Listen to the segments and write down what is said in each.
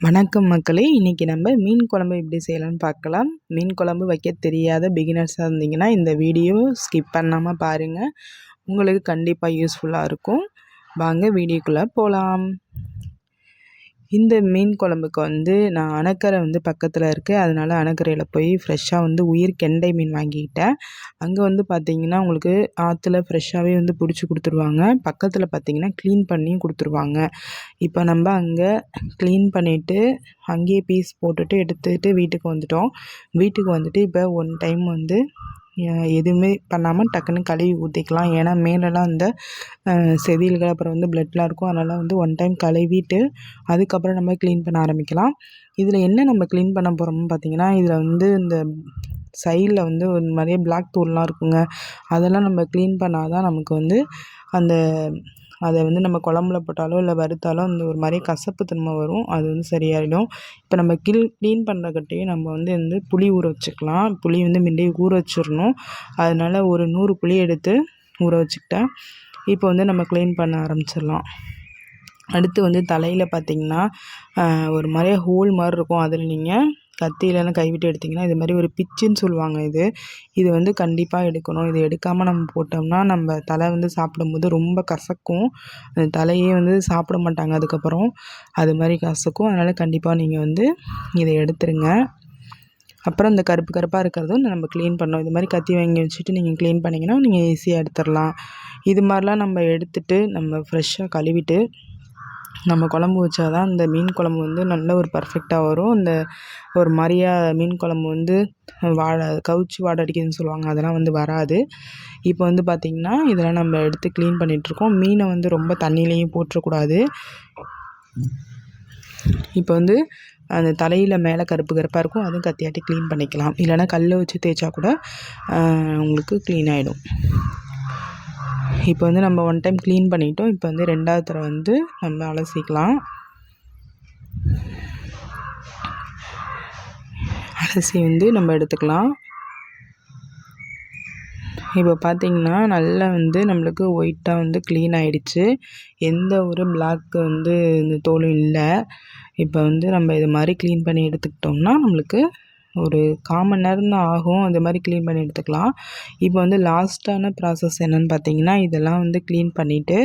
வணக்கம் மக்களே. இன்றைக்கி நம்ம மீன் குழம்பு எப்படி செய்யலாம்னு பார்க்கலாம். மீன் குழம்பு வைக்க தெரியாத பிகினர்ஸாக இருந்தீங்கன்னா இந்த வீடியோ ஸ்கிப் பண்ணாமல் பாருங்கள் உங்களுக்கு கண்டிப்பாக யூஸ்ஃபுல்லாக இருக்கும். வாங்க வீடியோக்குள்ளே போகலாம் இந்த மீன் குழம்புக்கு வந்து நான் அணக்கரை வந்து பக்கத்தில் இருக்குது அதனால் அணக்கரையில் போய் ஃப்ரெஷ்ஷாக வந்து உயிர் கெண்டை மீன் வாங்கிக்கிட்டேன். அங்கே வந்து பார்த்திங்கன்னா உங்களுக்கு ஆற்றுல ஃப்ரெஷ்ஷாகவே வந்து பிடிச்சி கொடுத்துருவாங்க. பக்கத்தில் பார்த்திங்கன்னா க்ளீன் பண்ணியும் கொடுத்துருவாங்க. இப்போ நம்ம அங்கே க்ளீன் பண்ணிவிட்டு அங்கேயே பீஸ் போட்டுட்டு எடுத்துகிட்டு வீட்டுக்கு வந்துட்டோம். வீட்டுக்கு வந்துட்டு இப்போ ஒன் டைம் வந்து எதுவுமே பண்ணாமல் டக்குன்னு கழுவி ஊற்றிக்கலாம் ஏன்னா மேலெலாம் அந்த செதில்கள் அப்புறம் வந்து ப்ளட்லாம் இருக்கும். அதனால் வந்து ஒன் டைம் கழுவிட்டு அதுக்கப்புறம் நம்ம க்ளீன் பண்ண ஆரம்பிக்கலாம். இதில் என்ன நம்ம க்ளீன் பண்ண போகிறோம்னு பார்த்திங்கன்னா இதில் வந்து இந்த சைடில் வந்து ஒரு நிறைய பிளாக் தூள்லாம் இருக்குங்க. அதெல்லாம் நம்ம க்ளீன் பண்ணால் தான் நமக்கு வந்து அந்த அதை வந்து நம்ம குழம்புல போட்டாலோ இல்லை வறுத்தாலோ அந்த ஒரு மாதிரி கசப்பு தன்மை வரும். அது வந்து சரியாயிடும். இப்போ நம்ம கில் க்ளீன் பண்ணுறக்கட்டையும் நம்ம வந்து வந்து புளி ஊற வச்சுக்கலாம். புளி வந்து முன்னாடியே ஊற வச்சிடணும். அதனால் ஒரு நூறு புளி எடுத்து ஊற வச்சுக்கிட்டேன். இப்போ வந்து நம்ம க்ளீன் பண்ண ஆரம்பிச்சிடலாம். அடுத்து வந்து தலையில் பார்த்திங்கன்னா ஒரு மாதிரியே ஹோல் மாதிரி இருக்கும். அதில் நீங்கள் கத்தி கைவிட்டு எடுத்திங்கன்னா இது மாதிரி ஒரு பிச்சுன்னு சொல்லுவாங்க இது. இது வந்து கண்டிப்பாக எடுக்கணும். இது எடுக்காமல் நம்ம போட்டோம்னா நம்ம தலை வந்து சாப்பிடும்போது ரொம்ப கசக்கும். அந்த தலையே வந்து சாப்பிட மாட்டாங்க அதுக்கப்புறம். அது மாதிரி கசக்கும். அதனால் கண்டிப்பாக நீங்கள் வந்து இதை எடுத்துருங்க. அப்புறம் இந்த கருப்பு கருப்பாக இருக்கிறதும் நம்ம க்ளீன் பண்ணோம் இது மாதிரி கத்தி வாங்கி வச்சுட்டு நீங்கள் க்ளீன் பண்ணிங்கன்னா நீங்கள் ஈஸியாக எடுத்துடலாம் இது மாதிரிலாம் நம்ம எடுத்துகிட்டு நம்ம ஃப்ரெஷ்ஷாக கழுவிட்டு நம்ம குழம்பு வச்சா தான் இந்த மீன் குழம்பு வந்து நல்ல ஒரு பர்ஃபெக்டாக வரும். இந்த ஒரு மாதிரியா மீன் குழம்பு வந்து வாடை கவுச்சி வாடை அடிக்குதுன்னு சொல்லுவாங்க. அதெல்லாம் வந்து வராது. இப்போ வந்து பார்த்திங்கன்னா இதெல்லாம் நம்ம எடுத்து க்ளீன் பண்ணிகிட்ருக்கோம் மீனை வந்து ரொம்ப தண்ணியிலையும் போட்டுறக்கூடாது. இப்போ வந்து அந்த தலையில் மேலே கருப்பு கருப்பாக இருக்கும். அதுவும் கத்தியாட்டி க்ளீன் பண்ணிக்கலாம். இல்லைனா கல் வச்சு தேய்ச்சா கூட உங்களுக்கு க்ளீன் ஆகிடும் இப்போ வந்து நம்ம ஒன் டைம் க்ளீன் பண்ணிட்டோம். இப்போ வந்து ரெண்டாவது தடவை வந்து நம்ம அலசிக்கலாம். அலசி வந்து நம்ம எடுத்துக்கலாம். இப்போ பார்த்திங்கன்னா நல்லா வந்து நம்மளுக்கு ஒயிட்டாக வந்து க்ளீன் ஆகிடுச்சு எந்த ஒரு பிளாக் வந்து இந்த தோலும் இல்லை. இப்போ வந்து நம்ம இது மாதிரி க்ளீன் பண்ணி எடுத்துக்கிட்டோம்னா நம்மளுக்கு ஒரு காமன் நேரம் தான் ஆகும். அந்த மாதிரி க்ளீன் பண்ணி எடுத்துக்கலாம். இப்போ வந்து லாஸ்ட்டான ப்ராசஸ் என்னென்னு பார்த்தீங்கன்னா இதெல்லாம் வந்து க்ளீன் பண்ணிவிட்டு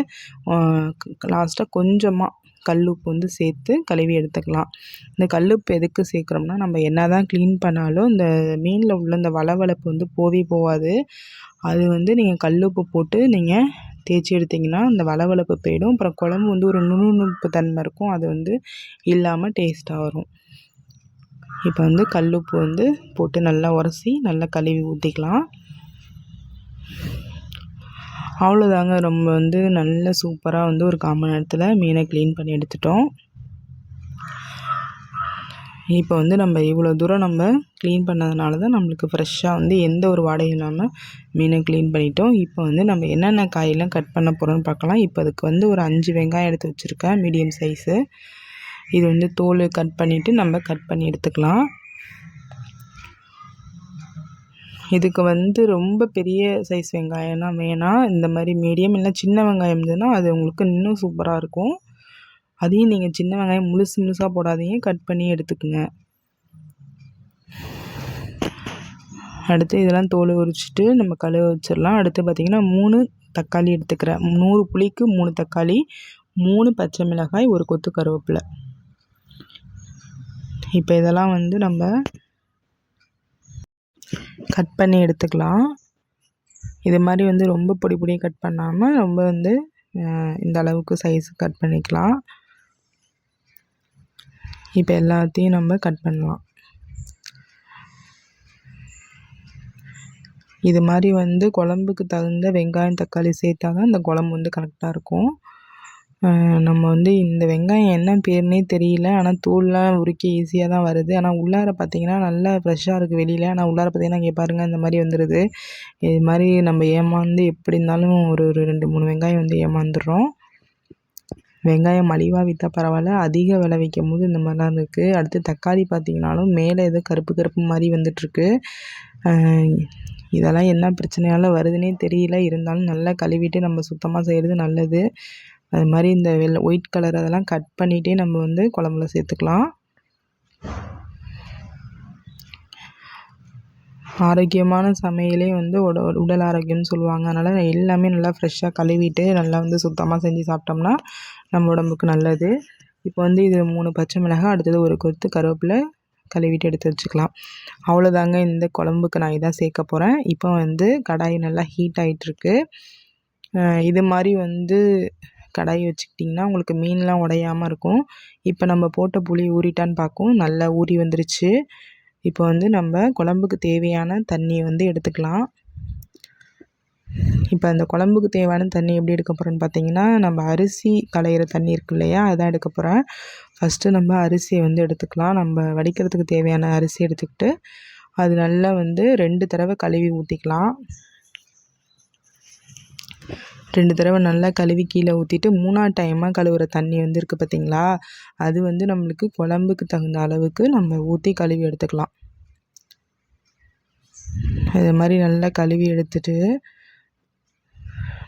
லாஸ்ட்டாக கொஞ்சமாக கல்லுப்பு வந்து சேர்த்து கழுவி எடுத்துக்கலாம். இந்த கல்லுப்பு எதுக்கு சேர்க்குறோம்னா நம்ம என்ன தான் க்ளீன் பண்ணாலும் இந்த மீனில் உள்ள இந்த வளவளப்பு வந்து போவே போகாது அது வந்து நீங்கள் கல்லுப்பு போட்டு நீங்கள் தேய்ச்சி எடுத்திங்கன்னா அந்த வளவளப்பு போயிடும். அப்புறம் குழம்பு வந்து ஒரு நுணுநுப்பு தன்மை இருக்கும். அது வந்து இல்லாமல் டேஸ்ட்டாக வரும். இப்போ வந்து கல் உப்பு வந்து போட்டு நல்லா உரசி நல்லா கழுவி ஊற்றிக்கலாம் அவ்வளோதாங்க. ரொம்ப வந்து நல்ல சூப்பராக வந்து ஒரு காமன் நேரத்தில் மீனை க்ளீன் பண்ணி எடுத்துட்டோம். இப்போ வந்து நம்ம இவ்வளோ தூரம் நம்ம க்ளீன் பண்ணதுனால தான் நம்மளுக்கு ஃப்ரெஷ்ஷாக வந்து எந்த ஒரு வாடகையும் இல்லாமல் மீனை க்ளீன் பண்ணிட்டோம். இப்போ வந்து நம்ம என்னென்ன காயெல்லாம் கட் பண்ண போகிறோம்னு பார்க்கலாம். இப்போ அதுக்கு வந்து ஒரு அஞ்சு வெங்காயம் எடுத்து வச்சுருக்கேன் மீடியம் சைஸு இது வந்து தோல் கட் பண்ணிவிட்டு நம்ம கட் பண்ணி எடுத்துக்கலாம். இதுக்கு வந்து ரொம்ப பெரிய சைஸ் வெங்காயம்லாம் வேணாம் இந்த மாதிரி மீடியம் இல்லை சின்ன வெங்காயம் இருந்ததுன்னா அது உங்களுக்கு இன்னும் சூப்பராக இருக்கும். அதையும் நீங்கள் சின்ன வெங்காயம் முழுசு முழுசாக போடாதீங்க கட் பண்ணி எடுத்துக்கோங்க. அடுத்து இதெல்லாம் தோல் உரிச்சிட்டு நம்ம கழுவ வச்சிடலாம். அடுத்து பார்த்திங்கன்னா மூணு தக்காளி எடுத்துக்கிறேன். நூறு புளிக்கு மூணு தக்காளி மூணு பச்சை மிளகாய் ஒரு கொத்து கருவேப்பிலை. இப்போ இதெல்லாம் வந்து நம்ம கட் பண்ணி எடுத்துக்கலாம். இது மாதிரி வந்து ரொம்ப பொடி பொடியாக கட் பண்ணாமல் ரொம்ப வந்து இந்த அளவுக்கு சைஸ் கட் பண்ணிக்கலாம். இப்போ எல்லாத்தையும் நம்ம கட் பண்ணலாம். இது மாதிரி வந்து குழம்புக்கு தகுந்த வெங்காயம் தக்காளி சேர்த்தா தான் இந்த குழம்பு வந்து கரெக்டாக இருக்கும். நம்ம வந்து இந்த வெங்காயம் என்ன பேர்னே தெரியல. ஆனால் தோலெலாம் உரிக்க ஈஸியாக தான் வருது. ஆனால் உள்ளார பார்த்தீங்கன்னா நல்லா ஃப்ரெஷ்ஷாக இருக்குது வெளியில். ஆனால் உள்ளார பார்த்தீங்கன்னா இங்கே பாருங்கள் இந்த மாதிரி வந்துடுது இது மாதிரி நம்ம ஏமாந்து எப்படி இருந்தாலும் ஒரு ஒரு ரெண்டு மூணு வெங்காயம் வந்து ஏமாந்துடுறோம். வெங்காயம் மலிவாக விற்றா பரவாயில்ல. அதிக விலை விற்கும் போது இந்த மாதிரிலாம் இருக்குது அடுத்து தக்காளி பார்த்திங்கனாலும் மேலே ஏதோ கருப்பு கருப்பு மாதிரி வந்துட்டுருக்கு. இதெல்லாம் என்ன பிரச்சனையால் வருதுன்னே தெரியல. இருந்தாலும் நல்லா கழுவிட்டு நம்ம சுத்தமாக செய்கிறது நல்லது. அது மாதிரி இந்த வெள்ளை ஒயிட் கலர் அதெல்லாம் கட் பண்ணிகிட்டே நம்ம வந்து குழம்புல சேர்த்துக்கலாம். ஆரோக்கியமான சமையலே வந்து உட உடல் ஆரோக்கியம்னு சொல்லுவாங்க. அதனால் எல்லாமே நல்லா ஃப்ரெஷ்ஷாக கழுவிட்டு நல்லா வந்து சுத்தமாக செஞ்சு சாப்பிட்டோம்னா நம்ம உடம்புக்கு நல்லது. இப்போ வந்து இது மூணு பச்சை மிளகாய் அடுத்தது ஒரு கொத்து கருவேப்பிலை கழுவிட்டு எடுத்து வச்சுக்கலாம். அவ்வளோதாங்க இந்த குழம்புக்கு நான் இதான் சேர்க்க போகிறேன் இப்போ வந்து கடாய் நல்லா ஹீட் ஆகிட்டுருக்கு இது மாதிரி வந்து கடாய் வச்சுக்கிட்டிங்கன்னா உங்களுக்கு மீன்லாம் உடையாமல் இருக்கும். இப்போ நம்ம போட்ட புளி ஊறிட்டான்னு பார்க்கும் நல்லா ஊறி வந்துருச்சு. இப்போ வந்து நம்ம குழம்புக்கு தேவையான தண்ணியை வந்து எடுத்துக்கலாம். இப்போ அந்த குழம்புக்கு தேவையான தண்ணி எப்படி எடுக்க போகிறோன்னு பார்த்தீங்கன்னா நம்ம அரிசி களையிற தண்ணி இருக்கு இல்லையா அதான் எடுக்க போகிறேன் ஃபஸ்ட்டு நம்ம அரிசியை வந்து எடுத்துக்கலாம். நம்ம வடிக்கிறதுக்கு தேவையான அரிசி எடுத்துக்கிட்டு அது நல்லா வந்து ரெண்டு தடவை கழுவி ஊற்றிக்கலாம் ரெண்டு தடவை நல்லா கழுவி கீழே ஊற்றிட்டு மூணாவது டைமாக கழுவுற தண்ணி வந்து இருக்குது பார்த்திங்களா அது வந்து நம்மளுக்கு குழம்புக்கு தகுந்த அளவுக்கு நம்ம ஊற்றி கழுவி எடுத்துக்கலாம். இது மாதிரி நல்லா கழுவி எடுத்துட்டு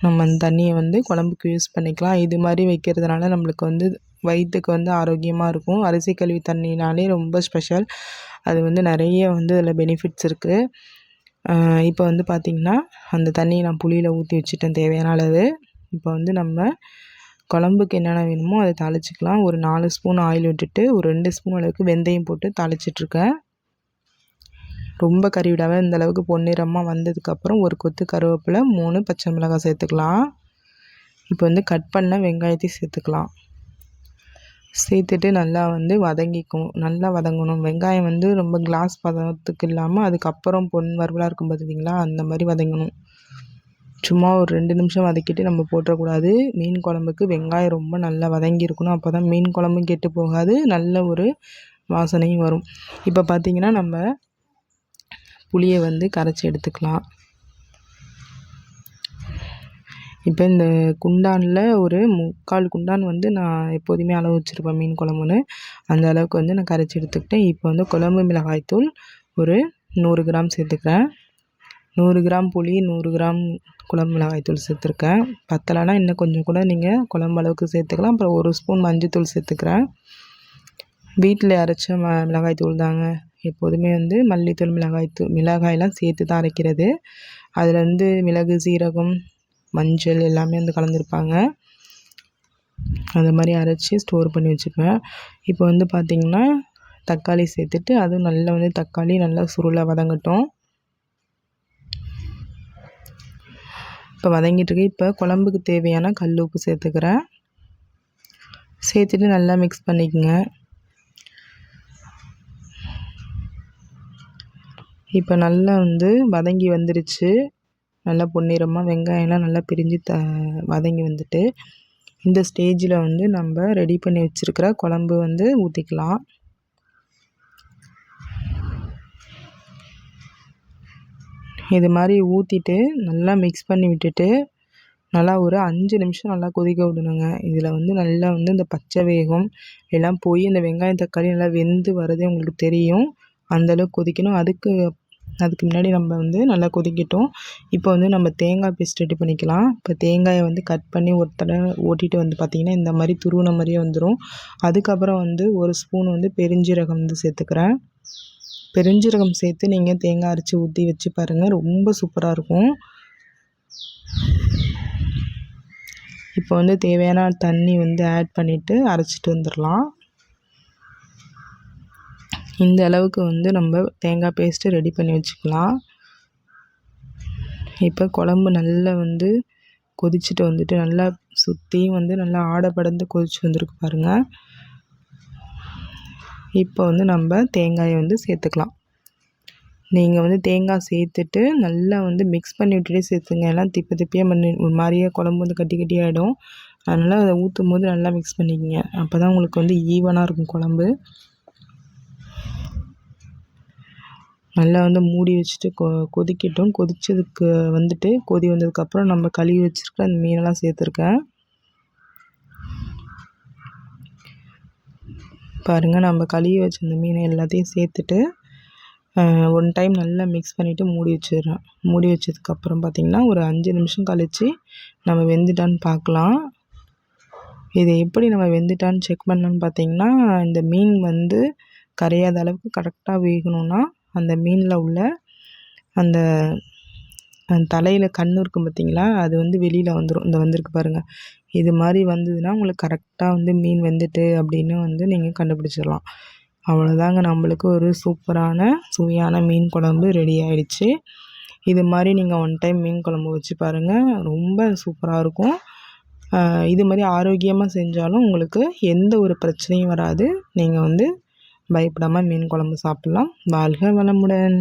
நம்ம அந்த தண்ணியை வந்து குழம்புக்கு யூஸ் பண்ணிக்கலாம். இது மாதிரி வைக்கிறதுனால நம்மளுக்கு வந்து வயிற்றுக்கு வந்து ஆரோக்கியமாக இருக்கும். அரிசி கழுவி தண்ணினாலே ரொம்ப ஸ்பெஷல் அது வந்து நிறைய வந்து அதில் பெனிஃபிட்ஸ் இருக்குது இப்போ வந்து பார்த்திங்கன்னா அந்த தண்ணியை நான் புளியில் ஊற்றி வச்சுட்டேன் தேவையான அளவு. இப்போ வந்து நம்ம குழம்புக்கு என்னென்ன வேணுமோ அதை தாளிச்சிக்கலாம். ஒரு நாலு ஸ்பூன் ஆயில் விட்டுட்டு ஒரு ரெண்டு ஸ்பூன் அளவுக்கு வெந்தயம் போட்டு தாளிச்சிட்ருக்கேன். ரொம்ப கறி விடாமல் இந்த அளவுக்கு பொன்னிறமாக வந்ததுக்கப்புறம் ஒரு கொத்து கருவேப்பிலை மூணு பச்சை மிளகாய் சேர்த்துக்கலாம். இப்போ வந்து கட் பண்ண வெங்காயத்தையும் சேர்த்துக்கலாம். சேர்த்துட்டு நல்லா வந்து வதங்கிக்கும். நல்லா வதங்கணும். வெங்காயம் வந்து ரொம்ப கிளாஸ் பதத்துக்கு இல்லாமல் அதுக்கப்புறம் பொன் வறுவலாக இருக்கும் பார்த்தீங்களா அந்த மாதிரி வதங்கணும். சும்மா ஒரு ரெண்டு நிமிஷம் வதக்கிட்டு நம்ம போட்டுறக்கூடாது. மீன் குழம்புக்கு வெங்காயம் ரொம்ப நல்லா வதங்கி இருக்கணும். அப்போ தான் மீன் குழம்பும் கெட்டு போகாது. நல்ல ஒரு வாசனையும் வரும். இப்போ பார்த்திங்கன்னா நம்ம புளியை வந்து கரைச்சி எடுத்துக்கலாம். இப்போ இந்த குண்டானில் ஒரு முக்கால் குண்டான் வந்து நான் எப்போதுமே அளவு வச்சுருப்பேன் மீன் குழம்புன்னு. அந்த அளவுக்கு வந்து நான் கரைச்சி எடுத்துக்கிட்டேன். இப்போ வந்து குழம்பு மிளகாய்த்தூள் ஒரு நூறு கிராம் சேர்த்துக்கிறேன். நூறு கிராம் புளி நூறு கிராம் குழம்பு மிளகாய்த்தூள் சேர்த்துருக்கேன். பத்தலைனா இன்னும் கொஞ்சம் கூட நீங்கள் குழம்பு அளவுக்கு சேர்த்துக்கலாம். அப்புறம் ஒரு ஸ்பூன் மஞ்சத்தூள் சேர்த்துக்கிறேன். வீட்டில் அரைச்ச ம மிளகாய்த்தூள் தாங்க. எப்போதுமே வந்து மல்லித்தூள் மிளகாய்த்தூள் மிளகாயெல்லாம் சேர்த்து தான் அரைக்கிறது. அதில் வந்து மிளகு சீரகம் மஞ்சள் எல்லாமே வந்து கலந்துருப்பாங்க. அந்த மாதிரி அரைச்சி ஸ்டோர் பண்ணி வச்சுப்பேன் இப்போ வந்து பார்த்திங்கன்னா தக்காளி சேர்த்துட்டு அதுவும் நல்லா வந்து தக்காளி நல்லா சுருளாக வதங்கட்டும். இப்போ வதங்கிட்டுருக்கு இப்போ குழம்புக்கு தேவையான கல் உப்பு சேர்த்துக்கிறேன். சேர்த்துட்டு நல்லா மிக்ஸ் பண்ணிக்கோங்க. இப்போ நல்லா வந்து வதங்கி வந்துருச்சு. நல்லா பொன்னிறமாக வெங்காயம்லாம் நல்லா பிரிஞ்சு த வதங்கி வந்துட்டு இந்த ஸ்டேஜில் வந்து நம்ம ரெடி பண்ணி வச்சுருக்கிற குழம்பு வந்து ஊற்றிக்கலாம் இது மாதிரி ஊற்றிட்டு நல்லா மிக்ஸ் பண்ணி விட்டுட்டு நல்லா ஒரு அஞ்சு நிமிஷம் நல்லா கொதிக்க விடணுங்க. இதில் வந்து நல்லா வந்து இந்த பச்சை வேகம் எல்லாம் போய் இந்த வெங்காயம் தக்காளி நல்லா வெந்து வரதே உங்களுக்கு தெரியும். அந்தளவுக்கு கொதிக்கணும். அதுக்கு அதுக்கு முன்னாடி நம்ம வந்து நல்லா கொதிக்கட்டும். இப்போ வந்து நம்ம தேங்காய் பேஸ்ட் ரெடி பண்ணிக்கலாம். இப்போ தேங்காயை வந்து கட் பண்ணி ஒரு தடவை ஓட்டிட்டு வந்து பார்த்திங்கன்னா இந்த மாதிரி துருவின மாதிரியே வந்துடும் அதுக்கப்புறம் வந்து ஒரு ஸ்பூன் வந்து பெருஞ்சீரகம் வந்து சேர்த்துக்கிறேன். பெருஞ்சீரகம் சேர்த்து நீங்கள் தேங்காய் அரைச்சி ஊற்றி வச்சு பாருங்கள் ரொம்ப சூப்பராக இருக்கும். இப்போ வந்து தேவையான தண்ணி வந்து ஆட் பண்ணிவிட்டு அரைச்சிட்டு வந்துடலாம் இந்த அளவுக்கு வந்து நம்ம தேங்காய் பேஸ்ட்டு ரெடி பண்ணி வச்சுக்கலாம். இப்போ குழம்பு நல்லா வந்து கொதிச்சுட்டு வந்துட்டு நல்லா சுற்றியும் வந்து நல்லா ஆடை படந்து கொதிச்சு வந்திருக்கு பாருங்கள் இப்போ வந்து நம்ம தேங்காயை வந்து சேர்த்துக்கலாம். நீங்கள் வந்து தேங்காய் சேர்த்துட்டு நல்லா வந்து மிக்ஸ் பண்ணி விட்டுட்டே சேர்த்துங்க. எல்லாம் திப்பி திப்பியாக பண்ணி ஒரு மாதிரியே குழம்பு வந்து கட்டி கட்டி ஆகிடும் அதனால் அதை ஊற்றும் போது நல்லா மிக்ஸ் பண்ணிக்கோங்க. அப்போ தான் உங்களுக்கு வந்து ஈவனாக இருக்கும் குழம்பு. நல்லா வந்து மூடி வச்சுட்டு கொ கொதிக்கட்டும். கொதித்ததுக்கு வந்துட்டு கொதி வந்ததுக்கப்புறம் நம்ம கழுவி வச்சுருக்க அந்த மீனெல்லாம் சேர்த்துருக்கேன். பாருங்கள் நம்ம கழுவி வச்ச அந்த மீனை எல்லாத்தையும் சேர்த்துட்டு ஒன் டைம் நல்லா மிக்ஸ் பண்ணிவிட்டு மூடி வச்சிடுறேன். மூடி வச்சதுக்கப்புறம் பார்த்திங்கன்னா ஒரு அஞ்சு நிமிஷம் கழித்து நம்ம வெந்துட்டான்னு பார்க்கலாம் இதை எப்படி நம்ம வெந்துட்டான்னு செக் பண்ணலான்னு பார்த்தீங்கன்னா இந்த மீன் வந்து கரையாத அளவுக்கு கரெக்டாக வேகணும்னா அந்த மீனில் உள்ள அந்த தலையில் கண் இருக்கும் பார்த்தீங்களா அது வந்து வெளியில் வந்துடும் இந்த வந்திருக்கு பாருங்கள் இது மாதிரி வந்ததுன்னா உங்களுக்கு கரெக்டாக வந்து மீன் வெந்துட்டு அப்படின்னு வந்து நீங்கள் கண்டுபிடிச்சிடலாம். அவ்வளோதாங்க நம்மளுக்கு ஒரு சூப்பரான சுவையான மீன் குழம்பு ரெடி ஆகிடுச்சு இது மாதிரி நீங்கள் ஒன் டைம் மீன் குழம்பு வச்சு பாருங்கள் ரொம்ப சூப்பராக இருக்கும். இது மாதிரி ஆரோக்கியமாக செஞ்சாலும் உங்களுக்கு எந்த ஒரு பிரச்சனையும் வராது. நீங்கள் வந்து பயப்படாமல் மீன் குழம்பு சாப்பிட்லாம். வாழ்க வளமுடன்.